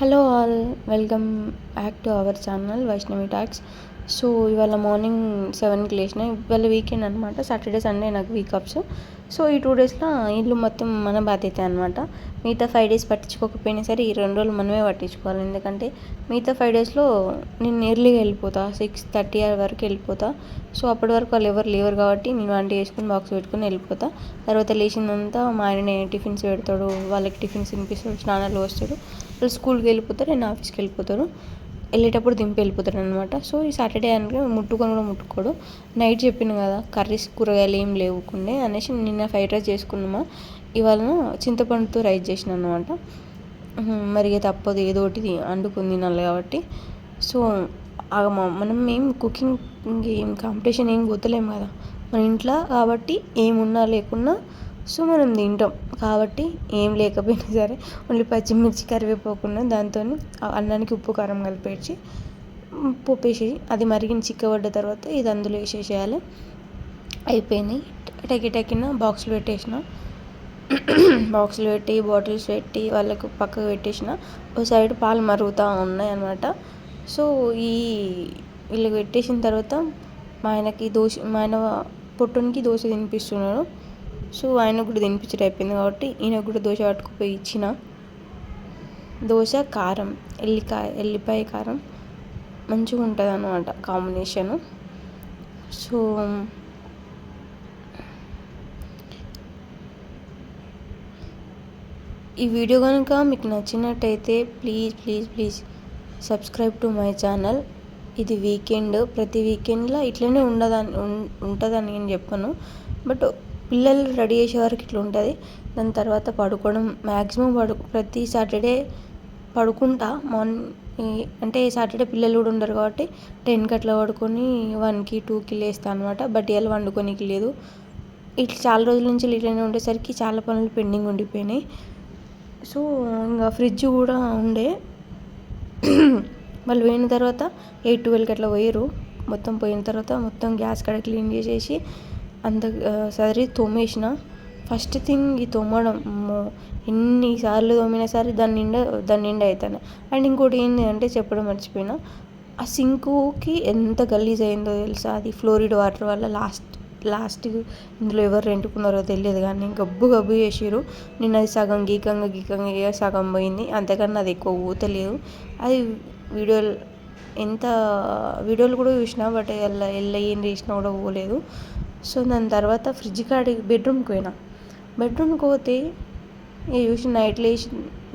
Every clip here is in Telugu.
Hello all, welcome back to our channel Vaishnavi Talks. So ఇవాళ మార్నింగ్ సెవెన్కి లేచిన ఇవాళ వీకెండ్ అనమాట సాటర్డే సండే నాకు వీక్ అప్స్ సో ఈ టూ డేస్లో ఇల్లు మొత్తం మన బాధ్యత అనమాట మిగతా ఫైవ్ డేస్ పట్టించుకోకపోయినా సరే ఈ రెండు రోజులు మనమే పట్టించుకోవాలి ఎందుకంటే మిగతా ఫైవ్ డేస్లో నేను ఎర్లీగా వెళ్ళిపోతా సిక్స్ థర్టీ వరకు వెళ్ళిపోతా సో అప్పటి వరకు వాళ్ళు ఎవరు లేవరు కాబట్టి నేను వంట చేసుకుని బాక్స్ పెట్టుకుని వెళ్ళిపోతా తర్వాత లేచిందంతా మా ఆయన టిఫిన్స్ పెడతాడు వాళ్ళకి టిఫిన్స్ తినిపిస్తాడు స్నానాలు వస్తాడు వాళ్ళు స్కూల్కి వెళ్ళిపోతారు నేను ఆఫీస్కి వెళ్ళిపోతారు వెళ్ళేటప్పుడు దింపి వెళ్ళిపోతాడు అనమాట సో ఈ సాటర్డే అంటే ముట్టుకొని కూడా ముట్టుకోడు నైట్ చెప్పిన కదా కర్రీస్ కూరగాయలు ఏం లేవుకుండే అనేసి నిన్న ఫ్రైడ్ రైస్ చేసుకున్నామా ఇవాళ చింతపండుతో రైస్ చేసిన అనమాట మరి తప్పదు ఏదో ఒకటి అండుకుంది నల్ల కాబట్టి సో మనం ఏం కుకింగ్ ఏం కాంపిటీషన్ ఏం గుర్తలేము కదా మన ఇంట్లో కాబట్టి ఏమున్నా లేకున్నా సో మనం తింటాం కాబట్టి ఏం లేకపోయినా సరే ఓన్లీ పచ్చిమిర్చి కరివేపోకుండా దాంతో అన్నానికి ఉప్పు కారం కలిపేసి పోపేసి అది మరిగిన చిక్కబడ్డ తర్వాత ఇది అందులో వేసేసేయాలి అయిపోయింది టెకి టెక్కిన బాక్సులు పెట్టేసిన బాక్సులు పెట్టి బాటిల్స్ పెట్టి వాళ్ళకు పక్కకు పెట్టేసిన ఓ సైడ్ పాలు మరుగుతూ ఉన్నాయి అనమాట సో ఈ వీళ్ళకి పెట్టేసిన తర్వాత మా ఆయనకి దోశ మా ఆయన పొట్టునికి దోశ తినిపిస్తున్నాడు సో ఆయన కూడా తినిపించడం అయిపోయింది కాబట్టి ఈయన కూడా దోశ పట్టుకుపోయి ఇచ్చిన దోశ కారం ఎల్లికాయ ఎల్లిపాయ కారం మంచిగా ఉంటుంది అనమాట కాంబినేషను సో ఈ వీడియో కనుక మీకు నచ్చినట్టయితే please please please subscribe to my channel ఇది వీకెండ్ ప్రతి వీకెండ్లో ఇట్లనే ఉండదని ఉంటుందని నేను చెప్పను బట్ పిల్లలు రెడీ చేసే వరకు ఇట్లా ఉంటుంది దాని తర్వాత పడుకోవడం మ్యాక్సిమం పడు ప్రతి సాటర్డే పడుకుంటా మార్నింగ్ అంటే సాటర్డే పిల్లలు కూడా ఉండరు కాబట్టి టెన్కి అట్లా పడుకొని వన్కి టూకి లేస్తా అనమాట బట్ ఇవాళ వండుకోనికి లేదు ఇట్లా చాలా రోజుల నుంచి ఇట్లనే ఉండేసరికి చాలా పనులు పెండింగ్ ఉండిపోయినాయి సో ఇంకా ఫ్రిడ్జ్ కూడా ఉండే వాళ్ళు పోయిన తర్వాత ఎయిట్ ట్వెల్వ్కి అట్లా పోయారు మొత్తం పోయిన తర్వాత మొత్తం గ్యాస్ కడ క్లీన్ చేసేసి అంత సరే తోమేసిన ఫస్ట్ థింగ్ ఈ తోమడం ఎన్నిసార్లు తోమినా సరే దాని నిండా దాని నిండా అవుతున్నాయి అండ్ ఇంకోటి ఏంటి అంటే చెప్పడం మర్చిపోయిన ఆ సింకుకి ఎంత గలీజ్ అయిందో తెలుసా అది ఫ్లోరిడ్ వాటర్ వల్ల లాస్ట్ లాస్ట్ ఇందులో ఎవరు రెంటుకున్నారో తెలియదు కానీ గబ్బు గబ్బు చేసిరు నేను అది సగం గీకంగా గీకంగా సగం పోయింది అంతేకన్నా అది ఎక్కువ తెలియదు అది వీడియోలు ఎంత వీడియోలు కూడా చూసినా బట్ ఎలా ఎలా ఏం చేసినా కూడా పోలేదు సో దాని తర్వాత ఫ్రిడ్జ్ కాడికి బెడ్రూమ్కి పోయినా బెడ్రూమ్కి పోతే చూసి నైట్ లేచి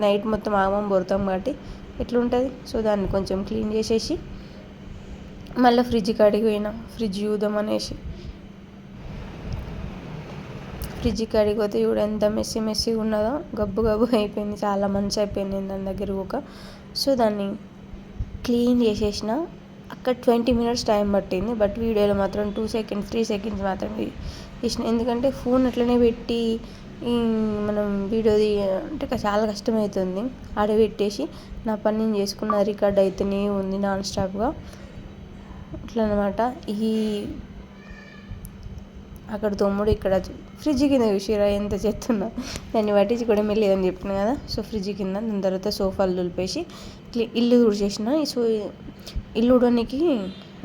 నైట్ మొత్తం ఆగమం పొడతాం కాబట్టి ఎట్లుంటుంది సో దాన్ని కొంచెం క్లీన్ చేసేసి మళ్ళీ ఫ్రిడ్జ్ కాడికి పోయినా ఫ్రిడ్జ్ చూద్దాం అనేసి ఫ్రిడ్జ్ కాడికి పోతే ఇప్పుడు ఎంత మెస్సీ మెస్సీగా ఉన్నదో గబ్బు గబ్బు అయిపోయింది చాలా మంచి అయిపోయింది దాని దగ్గర ఒక సో దాన్ని క్లీన్ చేసేసిన అక్కడ ట్వంటీ మినిట్స్ టైం పట్టింది బట్ వీడియోలో మాత్రం టూ సెకండ్స్ త్రీ సెకండ్స్ మాత్రమే తీసిన ఎందుకంటే ఫోన్ అట్లనే పెట్టి మనం వీడియోది అంటే చాలా కష్టమవుతుంది ఆడ పెట్టేసి నా పని నేను చేసుకున్న రికార్డ్ అయితేనే ఉంది నాన్ స్టాప్గా అట్లనమాట ఈ అక్కడ తమ్ముడు ఇక్కడ ఫ్రిడ్జ్ కింద చూసిరా ఎంత చేస్తున్నా దాన్ని పట్టించి కూడా లేదని చెప్పిన కదా సో ఫ్రిడ్జ్ కింద దాని తర్వాత సోఫాలు దులిపేసి ఇల్లు చేసిన సో ఇల్లు ఉడడానికి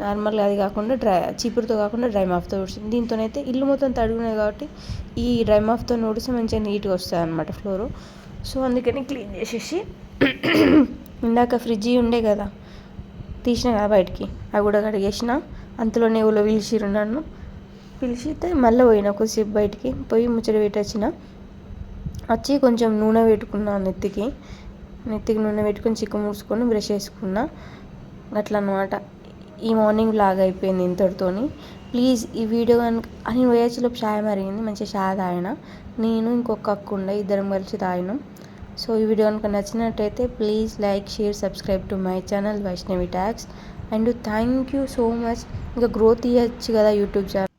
నార్మల్గా అది కాకుండా డ్రై చీపురుతో కాకుండా డ్రై మాఫ్తో ఊడిచింది దీంతోనైతే ఇల్లు మొత్తం తడుగునేది కాబట్టి ఈ డ్రై మాఫ్తో ఊడిస్తే మంచిగా నీట్గా వస్తుంది అనమాట ఫ్లోరు సో అందుకని క్లీన్ చేసేసి ఇందాక ఫ్రిడ్జ్ ఉండే కదా తీసిన కదా బయటికి అవి కూడా కడిగేసిన అంతలోనే ఊళ్ళో పిలిచిరు పిలిచితే మళ్ళీ పోయిన కొద్దిసేపు బయటికి పోయి ముచ్చట పెట్టొచ్చిన వచ్చి కొంచెం నూనె పెట్టుకున్నా నెత్తికి నెత్తికి నూనె పెట్టుకుని చిక్కు మూసుకొని బ్రష్ చేసుకున్నా అట్లా అనమాట ఈ మార్నింగ్ లాగ్ అయిపోయింది ఇంతటితోని ప్లీజ్ ఈ వీడియో కనుక అని వేసులో ఛాయ్ మరిగింది మంచి ఛాయ్ తాగిన నేను ఇంకొక అక్కుండా ఇద్దరం కలిసి తాగినాం సో ఈ వీడియో కనుక నచ్చినట్టయితే please like share subscribe to my channel Vaishnavi talks and thank you so much ఇంకా గ్రోత్ ఇవ్వచ్చు కదా యూట్యూబ్ ఛానల్